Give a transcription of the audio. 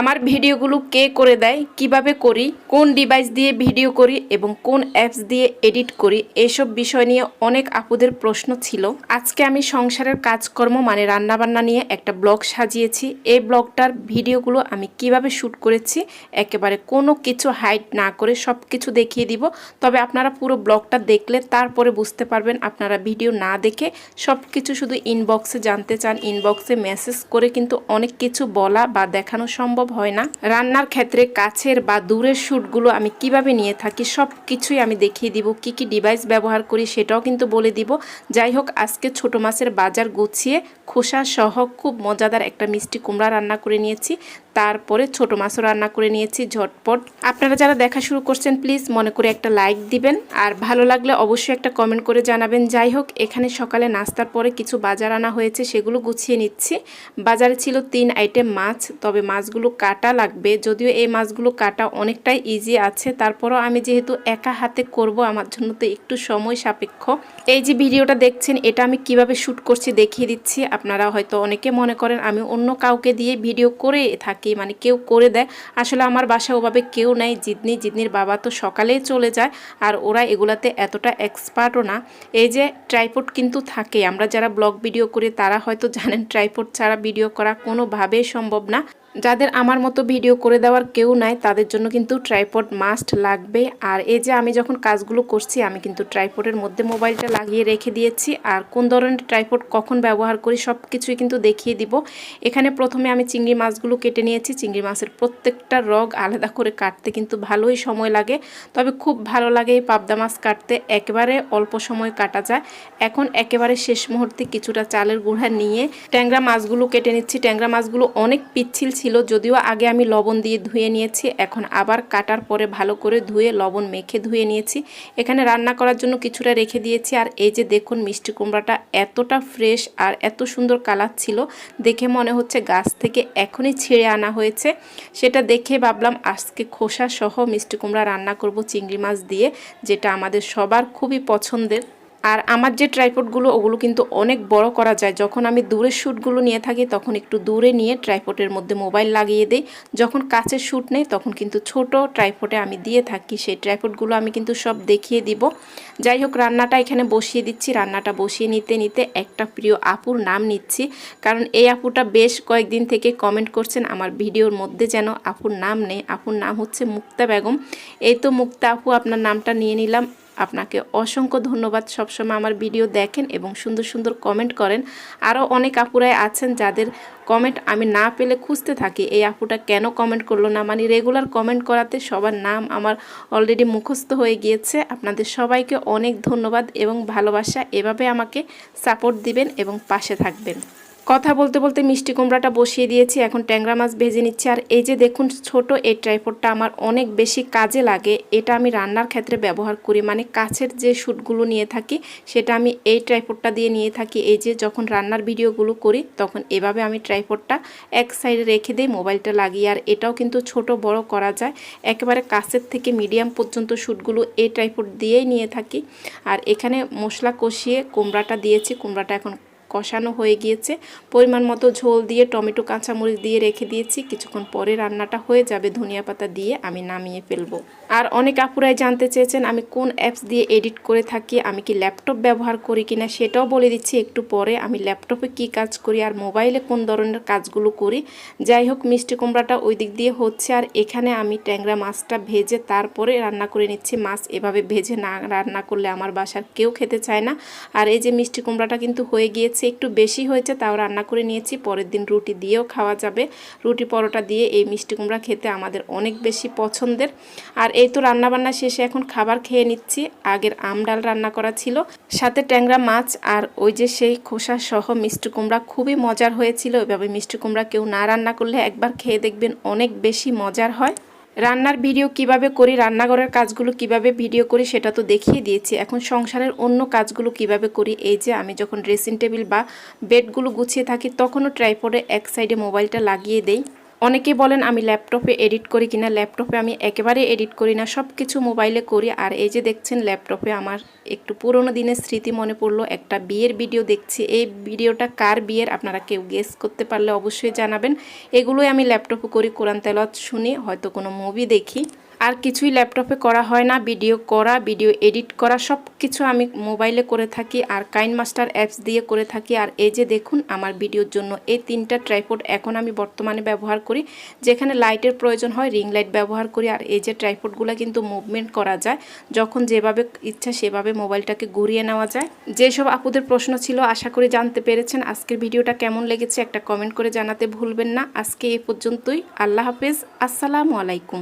আমার ভিডিওগুলো কে করে দেয়, কীভাবে করি, কোন ডিভাইস দিয়ে ভিডিও করি এবং কোন অ্যাপস দিয়ে এডিট করি, এসব বিষয় নিয়ে অনেক আপুদের প্রশ্ন ছিল। আজকে আমি সংসারের কাজকর্ম মানে রান্নাবান্না নিয়ে একটা ব্লগ সাজিয়েছি। এই ব্লগটার ভিডিওগুলো আমি কীভাবে শ্যুট করেছি, একেবারে কোনো কিছু হাইট না করে সব কিছু দেখিয়ে দিব। তবে আপনারা পুরো ব্লগটা দেখলে তারপরে বুঝতে পারবেন, আপনারা ভিডিও না দেখে সব কিছু শুধু ইনবক্সে জানতে চান ইনবক্সে মেসেজ করে কিন্তু অনেক কিছু বলা বা দেখানো সম্ভব হয় না। রান্নার ক্ষেত্রে কাছের বা দূরের শ্যুটগুলো আমি কীভাবে নিয়ে থাকি সব কিছুই আমি দেখিয়ে দিব, কি কি ডিভাইস ব্যবহার করি সেটাও কিন্তু বলে দিব। যাই হোক, আজকে ছোট মাছের বাজার গুছিয়ে খোসা সহ খুব মজাদার একটা মিষ্টি কুমড়া রান্না করে নিয়েছি। তারপরে ছোট মাছও রান্না করে নিয়েছি ঝটপট। আপনারা যারা দেখা শুরু করছেন প্লিজ মনে করে একটা লাইক দিবেন। আর ভালো লাগলে অবশ্যই একটা কমেন্ট করে জানাবেন। যাই হোক, এখানে সকালে নাস্তার পরে কিছু বাজার আনা হয়েছে, সেগুলো গুছিয়ে নিচ্ছি। বাজারে ছিল তিন আইটেম মাছ, তবে মাছগুলো কাটা লাগবে। যদিও এই মাছগুলো কাটা অনেকটাই ইজি আছে, তারপরও আমি যেহেতু একা হাতে করব, আমার জন্য তো একটু সময় সাপেক্ষ। এই যে ভিডিওটা দেখছেন, এটা আমি কীভাবে শ্যুট করছি দেখিয়ে দিচ্ছি। আপনারা হয়তো অনেকে মনে করেন, আমি অন্য কাউকে দিয়ে ভিডিও করে থাকি। মানে কেউ করে দেয়। আসলে আমার বাসায় ওভাবে কেউ নাই জিদনি জিদনির বাবা তো সকালেই চলে যায়, আর ওরা এগুলাতে এতটা এক্সপার্টও না। এই যে ট্রাইপোর্ট কিন্তু থাকে, আমরা যারা ব্লগ ভিডিও করি তারা হয়তো জানেন, ট্রাইপোর্ট ছাড়া ভিডিও করা কোনোভাবেই সম্ভব না। যাদের আমার মতো ভিডিও করে দেওয়ার কেউ নাই, তাদের জন্য কিন্তু ট্রাইপড মাস্ট লাগবে। আর এই যে আমি যখন কাজগুলো করছি, আমি কিন্তু ট্রাইপডের মধ্যে মোবাইলটা লাগিয়ে রেখে দিয়েছি। আর কোন ধরনের ট্রাইপড কখন ব্যবহার করি সব কিছুই কিন্তু দেখিয়ে দিব। এখানে প্রথমে আমি চিংড়ি মাছগুলো কেটে নিয়েছি। চিংড়ি মাছের প্রত্যেকটা রগ আলাদা করে কাটতে কিন্তু ভালোই সময় লাগে। তবে খুব ভালো লাগে এই পাবদা মাছ কাটতে। একেবারে অল্প সময় কাটা যায়। এখন একেবারে শেষ মুহূর্তে কিছুটা চালের গুঁড়া নিয়ে ট্যাংরা মাছগুলো কেটে নিচ্ছি। ট্যাংরা মাছগুলো অনেক পিচ্ছিল ছিল, যদিও আগে আমি লবণ দিয়ে ধুয়ে নিয়েছি, এখন আবার কাটার পরে ভালো করে ধুয়ে লবণ মেখে ধুয়ে নিয়েছি। এখানে রান্না করার জন্য কিছুটা রেখে দিয়েছি, আর এই যে দেখুন মিষ্টি কুমড়াটা এতটা ফ্রেশ আর এত সুন্দর কালার ছিল, দেখে মনে হচ্ছে গাছ থেকে এখনই ছিঁড়ে আনা হয়েছে। সেটা দেখে ভাবলাম, আজকে খোসা সহ মিষ্টি কুমড়া রান্না করব চিংড়ি মাছ দিয়ে, যেটা আমাদের সবার খুবই পছন্দের। আর আমার যে ট্রাইপডগুলো, ওগুলো কিন্তু অনেক বড় করা যায়। যখন আমি দূরের শ্যুটগুলো নিয়ে থাকি, তখন একটু দূরে নিয়ে ট্রাইপডের মধ্যে মোবাইল লাগিয়ে দিই। যখন কাছের শ্যুট নেই, তখন কিন্তু ছোট ট্রাইপডে আমি দিয়ে থাকি। সেই ট্রাইপডগুলো আমি কিন্তু সব দেখিয়ে দিব। যাই হোক, রান্নাটা এখানে বসিয়ে দিচ্ছি। রান্নাটা বসিয়ে নিতে নিতে একটা প্রিয় আপুর নাম নিচ্ছি। কারণ এই আপুটা বেশ কয়েকদিন থেকে কমেন্ট করছেন আমার ভিডিওর মধ্যে যেন আপুর নাম নেই। আপুর নাম হচ্ছে মুক্তা বেগম। এই তো মুক্তা আপু, আপনার নামটা নিয়ে নিলাম। আপনাকে অসংখ্য ধন্যবাদ। সবসময় আমার ভিডিও দেখেন এবং সুন্দর সুন্দর কমেন্ট করেন। আরও অনেক আপুরাই আছেন যাদের কমেন্ট আমি না পেলে খুঁজতে থাকি। এই আপুটা কেন কমেন্ট করল না? মানে রেগুলার কমেন্ট করাতে সবার নাম আমার অলরেডি মুখস্থ হয়ে গিয়েছে। আপনাদের সবাইকে অনেক ধন্যবাদ এবং ভালোবাসা। এভাবে আমাকে সাপোর্ট দিবেন এবং পাশে থাকবেন। কথা বলতে বলতে মিষ্টি কুমড়াটা বসিয়ে দিয়েছি, এখন ট্যাংরা মাছ ভেজে নিচ্ছি। আর এই যে দেখুন, ছোট এই ট্রাইপডটা আমার অনেক বেশি কাজে লাগে, এটা আমি রান্নার ক্ষেত্রে ব্যবহার করি। মানে কাছের যে শ্যুটগুলো নিয়ে থাকি, সেটা আমি এই ট্রাইপডটা দিয়ে নিয়ে থাকি। এই যে যখন রান্নার ভিডিওগুলো করি, তখন এভাবে আমি ট্রাইপডটা এক সাইডে রেখে দিই, মোবাইলটা লাগিয়ে। আর এটাও কিন্তু ছোট বড় করা যায়, একেবারে কাছের থেকে মিডিয়াম পর্যন্ত শ্যুটগুলো এই ট্রাইপড দিয়েই নিয়ে থাকি। আর এখানে মশলা কষিয়ে কুমড়াটা দিয়েছি, কুমড়াটা এখন কষানো হয়ে গিয়েছে। পরিমাণ মতো ঝোল দিয়ে টমেটো, কাঁচামরিচ দিয়ে রেখে দিয়েছি। কিছুক্ষণ পরে রান্নাটা হয়ে যাবে ধনিয়া পাতা দিয়ে আমি নামিয়ে ফেলব। আর অনেক আপুরাই জানতে চেয়েছেন আমি কোন অ্যাপস দিয়ে এডিট করে থাকি, আমি কি ল্যাপটপ ব্যবহার করি কিনা সেটাও বলে দিচ্ছি একটু পরে আমি ল্যাপটপে কি কাজ করি আর মোবাইলে কোন ধরনের কাজগুলো করি। যাই হোক, মিষ্টি কুমড়াটা ওই দিক দিয়ে হচ্ছে আর এখানে আমি ট্যাংরা মাছটা ভেজে তারপরে রান্না করে নিচ্ছি। মাছ এভাবে ভেজে না রান্না করলে আমার বাসার কেউ খেতে চায় না। আর এই যে মিষ্টি কুমড়াটা কিন্তু হয়ে গিয়েছে একটু বেশি হয়েছে তাও রান্না করে নিয়েছি। পরের দিন রুটি দিয়েও খাওয়া যাবে। রুটি পরোটা দিয়ে এই মিষ্টি কুমড়া খেতে আমাদের অনেক বেশি পছন্দের। আর এই তো রান্নাবান্না শেষে এখন খাবার খেয়ে নিচ্ছি। আগের আম ডাল রান্না করা ছিল, সাথে ট্যাংরা মাছ আর ওই যে সেই খোসা সহ মিষ্টি কুমড়া খুবই মজার হয়েছিল। এভাবে মিষ্টি কুমড়া কেউ না রান্না করলে একবার খেয়ে দেখবেন অনেক বেশি মজার হয়। রান্নার ভিডিও কীভাবে করি, রান্নাঘরের কাজগুলো কীভাবে ভিডিও করি সেটা তো দেখিয়ে দিয়েছি। এখন সংসারের অন্য কাজগুলো কীভাবে করি, এই যে আমি যখন ড্রেসিং টেবিল বা বেডগুলো গুছিয়ে থাকি তখনও ট্রাইপডে এক সাইডে মোবাইলটা লাগিয়ে দেই। অনেকে বলেন, আমি ল্যাপটপে এডিট করি কিনা? ল্যাপটপে আমি একেবারে এডিট করি না। সব কিছু মোবাইলে করি। আর এই যে দেখছেন, ল্যাপটপে আমার একটু পুরোনো দিনের স্মৃতি মনে পড়ল। একটা বিয়ের ভিডিও দেখছি। এই ভিডিওটা কার বিয়ের আপনারা কেউ গেস করতে পারলে অবশ্যই জানাবেন। এগুলোই আমি ল্যাপটপে করি, কোরআন তেলত শুনি, হয়তো কোনো মুভি দেখি। আর কিছুই ল্যাপটপে করা হয় না ভিডিও করা ভিডিও এডিট করা সব কিছু আমি মোবাইলে করে থাকি আর কাইন মাস্টার অ্যাপস দিয়ে করে থাকি। আর এই যে দেখুন, আমার ভিডিওর জন্য এই তিনটা ট্রাইপড এখন আমি বর্তমানে ব্যবহার করি, যেখানে লাইটের প্রয়োজন হয় রিং লাইট ব্যবহার করি। আর এই যে ট্রাইপডগুলো কিন্তু মুভমেন্ট করা যায়, যখন যেভাবে ইচ্ছা সেভাবে মোবাইলটাকে ঘুরিয়ে নেওয়া যায়। যেসব আপুদের প্রশ্ন ছিল, আশা করি জানতে পেরেছেন। আজকের ভিডিওটা কেমন লেগেছে, একটা কমেন্ট করে জানাতে ভুলবেন না। আজকে এ পর্যন্তই। আল্লাহ হাফেজ। আসসালামু আলাইকুম।